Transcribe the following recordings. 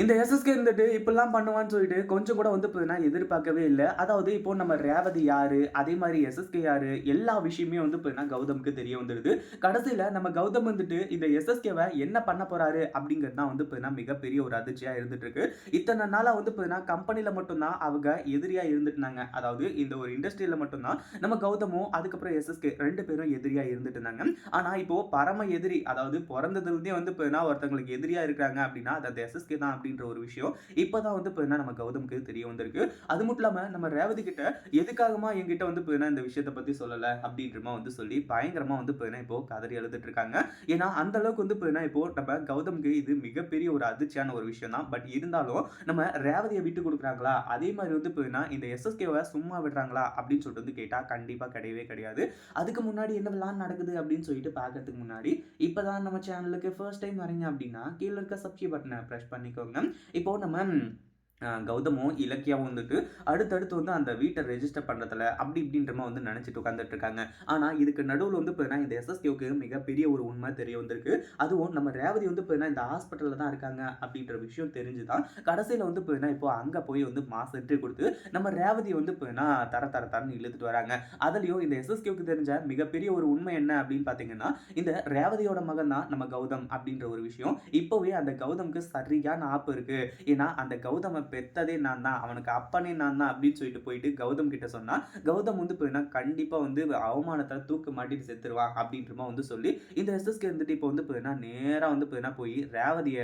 இந்த எஸ்எஸ்கே இருந்துட்டு இப்படிலாம் பண்ணுவான்னு சொல்லிட்டு கொஞ்சம் கூட வந்து பார்த்தீங்கன்னா எதிர்பார்க்கவே இல்லை. அதாவது இப்போ நம்ம ரேவதி யாரு அதே மாதிரி எஸ்எஸ்கே யாரு எல்லா விஷயமே வந்து பார்த்தீங்கன்னா கௌதமுக்கு தெரிய வந்துடுது. கடைசியில் நம்ம கௌதம் வந்துட்டு இந்த எஸ்எஸ்கேவை என்ன பண்ண போறாரு அப்படிங்கிறது தான் வந்து பார்த்தீங்கன்னா மிகப்பெரிய ஒரு அதிர்ச்சியாக இருந்துட்டு இருக்கு இத்தனை நாளாக வந்து பார்த்தீங்கன்னா கம்பெனியில் மட்டும்தான் அவங்க எதிரியாக இருந்துட்டுனாங்க அதாவது இந்த ஒரு இண்டஸ்ட்ரியில் மட்டும்தான் நம்ம கௌதமும் அதுக்கப்புறம் எஸ்எஸ்கே ரெண்டு பேரும் எதிரியாக இருந்துட்டு இருந்தாங்க ஆனால் இப்போ பரம எதிரி அதாவது பிறந்ததுலேருந்தே வந்து பார்த்தீங்கன்னா ஒருத்தங்களுக்கு எதிரியாக இருக்காங்க அப்படின்னா அது அந்த எஸ்எஸ்கே தான் அப்படின்ற ஒரு விஷயம் இப்போதான் வந்து இப்போ என்ன நம்ம கௌதமுக்கு தெரிய வந்திருக்கு. அது மட்டும் இல்லாமல் நம்ம ரேவதி கிட்ட எதுக்காகமா என்கிட்ட வந்து இப்போ என்ன இந்த விஷயத்தை பற்றி சொல்லலை அப்படின்றமா வந்து சொல்லி பயங்கரமா வந்து இப்போ என்ன இப்போ கதறி எழுதிட்டு இருக்காங்க. ஏன்னா அந்த அளவுக்கு வந்து இப்போ என்ன இப்போ நம்ம கௌதமுக்கு இது மிகப்பெரிய ஒரு அதிர்ச்சியான ஒரு விஷயம் தான் பட் இருந்தாலும் நம்ம ரேவதியை விட்டு கொடுக்குறாங்களா? அதே மாதிரி வந்து இப்போ என்ன இந்த எஸ்எஸ்கேவை சும்மா விடுறாங்களா? அப்படின்னு சொல்லிட்டு வந்து கேட்டால் கண்டிப்பாக கிடையவே கிடையாது. அதுக்கு முன்னாடி என்னவெல்லாம் நடக்குது அப்படின்னு சொல்லிட்டு பார்க்கறதுக்கு முன்னாடி இப்போதான் நம்ம சேனலுக்கு ஃபர்ஸ்ட் டைம் வரீங்க அப்படின்னா கீழே இருக்க சப்ஸ்கிரைப் பட்டனை ப்ரெஸ் பண்ணிக்கோங்க. இப்போ நம்ம கௌதமும் இலக்கியாவும் வந்துட்டு அடுத்தடுத்து வந்து அந்த வீட்டை ரெஜிஸ்டர் பண்ணுறதுல அப்படி இப்படின்றமா வந்து நினச்சிட்டு உட்காந்துட்டு இருக்காங்க ஆனால் இதுக்கு நடுவில் வந்து பார்த்தீங்கன்னா இந்த எஸ்எஸ்கேவுக்கு மிகப்பெரிய ஒரு உண்மை தெரிய வந்திருக்கு. அதுவும் நம்ம ரேவதி வந்து பார்த்தீங்கன்னா இந்த ஹாஸ்பிட்டலில் தான் இருக்காங்க அப்படின்ற விஷயம் தெரிஞ்சு தான் கடைசியில் வந்து பார்த்தீங்கன்னா இப்போ அங்கே போய் வந்து மாஸ் என்ட்ரி கொடுத்து நம்ம ரேவதி வந்து பார்த்தீங்கன்னா தர தர தரன்னு இழுத்துட்டு வராங்க. அதுலேயும் இந்த எஸ்எஸ்கேவுக்கு தெரிஞ்ச மிகப்பெரிய ஒரு உண்மை என்ன அப்படின்னு பார்த்தீங்கன்னா இந்த ரேவதியோட மகன் தான் நம்ம கௌதம் அப்படின்ற ஒரு விஷயம். இப்போவே அந்த கௌதமுக்கு சரியான ஆப்பு இருக்குது ஏன்னா அந்த கௌதமை பெத்ததே நான் தான் அவனுக்கு அப்பனே நான் தான் அப்படின்னு சொல்லிட்டு போயிட்டு கௌதம் கிட்ட சொன்னா கௌதம் வந்து போயினா கண்டிப்பாக வந்து அவமானத்தில் தூக்கு மாட்டிட்டு செத்துருவான் அப்படின்றமா வந்து சொல்லி இந்த எஸ்எஸ்கே வந்துட்டு இப்போ வந்து போயினா நேராக வந்து போயினா போய் ரேவதிய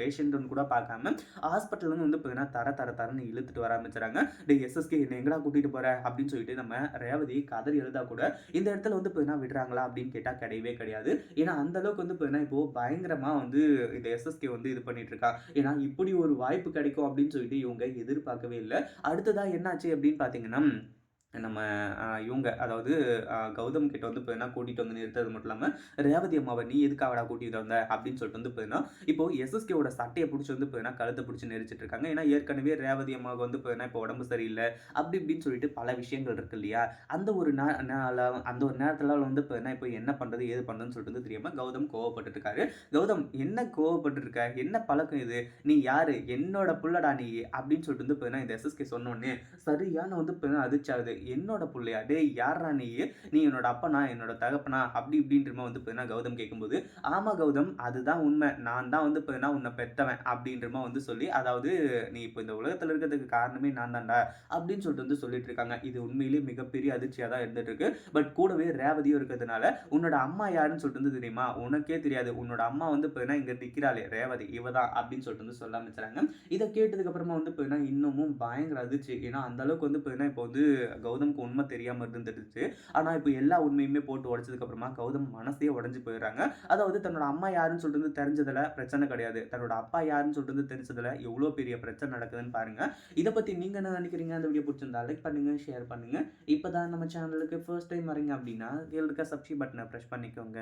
பேஷண்ட்னு கூட பார்க்காம ஹாஸ்பிட்டல் வந்து வந்து போயினா தர தர தரன்னு இழுத்துட்டு வர ஆரம்பிச்சுறாங்க டே எஸ்எஸ்கே என்ன எங்கடா கூட்டிட்டு போற அப்படின்னு சொல்லிட்டு நம்ம ரேவதி கதறி எழுதா கூட இந்த இடத்துல வந்து போயினா விடுறாங்களா அப்படின்னு கேட்டால் கிடையவே கிடையாது. ஏன்னா அந்த அளவுக்கு வந்து போயினா இப்போ பயங்கரமாக வந்து இந்த எஸ்எஸ்கே வந்து இது பண்ணிட்டு இருக்கா. ஏன்னா இப்படி ஒரு வாய்ப்பு கிடைக்கும் அப்படின்னு சொல்லிட்டு இவங்க எதிர்பார்க்கவே இல்லை. அடுத்ததா என்னாச்சு அப்படின்னு பார்த்தீங்கன்னா நம்ம இவங்க அதாவது கௌதம் கிட்ட வந்து இப்போ என்ன கூட்டிகிட்டு வந்து நிறுத்தது மட்டும் இல்லாமல் ரேவதி அம்மாவை நீ எதுக்காகடா கூட்டிகிட்டு வந்த? அப்படின்னு சொல்லிட்டு வந்து பார்த்தீங்கன்னா இப்போ எஸ்எஸ்கேவோட சட்டையை பிடிச்சி வந்து பார்த்தீங்கன்னா கழுத்தை பிடிச்சி நெரிச்சிட்டு இருக்காங்க. ஏன்னா ஏற்கனவே ரேவதி அம்மாவுக்கு வந்து பார்த்தீங்கன்னா இப்போ உடம்பு சரியில்லை. அப்படி இப்படின்னு சொல்லிட்டு பல விஷயங்கள் இருக்கு இல்லையா? அந்த ஒரு நா- அந்த ஒரு நேரத்தில் வந்து பார்த்தீங்கன்னா இப்போ என்ன பண்ணுறது ஏது பண்ணுறதுன்னு சொல்லிட்டு வந்து தெரியாமல் கௌதம் கோவப்பட்டு இருக்காரு. கௌதம் என்ன கோவப்பட்டு இருக்க? என்ன பழக்கம் இது? நீ யாரு? என்னோட புள்ளடா நீ? அப்படின்னு சொல்லிட்டு வந்து பார்த்தீங்கன்னா இந்த எஸ்எஸ்கே சொன்னோடனே சரியான வந்து போயினா அதிர்ச்சாகுது என்னோட பிள்ளையா? டே யாரா நீ? நீ என்னோட அப்பனா என்னோட தகப்பனா? அப்படி இப்படின்றமா வந்து பார்த்தீங்கன்னா கௌதம் கேட்கும்போது ஆமா கௌதம் அதுதான் உண்மை. நான் தான் வந்து பார்த்தீங்கன்னா உன்னை பெத்தவன். அப்படின்றமா வந்து சொல்லி அதாவது நீ இப்போ இந்த உலகத்தில் இருக்கிறதுக்கு காரணமே நான் தான்டா. அப்படின்னு சொல்லிட்டு வந்து சொல்லிட்டு இருக்காங்க. இது உண்மையிலேயே மிகப்பெரிய அதிர்ச்சியாக தான் இருந்துட்டு இருக்கு. பட் கூடவே ரேவதியும் இருக்கிறதுனால உன்னோட அம்மா யாருன்னு சொல்லிட்டு வந்து தெரியுமா? உனக்கே தெரியாது. உன்னோட அம்மா வந்து பார்த்தீங்கன்னா இங்கே நிற்கிறாளே ரேவதி. இவ தான். அப்படின்னு சொல்லிட்டு வந்து சொல்ல ஆரம்பிச்சிட்டாங்க இதை கேட்டதுக்கு அப்புறமா வந்து பார்த்தீங்கன்னா இன்னமும் பயங்கர அதிர்ச்சி. ஏன்னா அந்த அளவுக்கு வந்து பார்த்தீங்கன்னா இப்போ வந்து கௌதம்க்கு உண்மை தெரியாமல் இருந்துருச்சு ஆனால் இப்போ எல்லா உண்மையுமே போட்டு உடச்சதுக்கப்புறமா கௌதம் மனசே உடஞ்சி போயிடுறாங்க. அதாவது தன்னோட அம்மா யாருன்னு சொல்லிட்டு தெரிஞ்சதில் பிரச்சனை கிடையாது. தன்னோட அப்பா யாருன்னு சொல்லிட்டு தெரிஞ்சதில் எவ்வளோ பெரிய பிரச்சனை நடக்குதுன்னு பாருங்கள் இதை பற்றி நீங்கள் என்ன நினைக்கிறீங்க? அந்த வீடியோ பிடிச்சிருந்தா லைக் பண்ணுங்கள் ஷேர் பண்ணுங்க. இப்பதான் நம்ம சேனலுக்கு ஃபர்ஸ்ட் டைம் வரீங்க அப்படின்னா கீழே இருக்க சப்ஸ்கிரைப் பட்டனை ப்ரெஷ் பண்ணிக்கோங்க.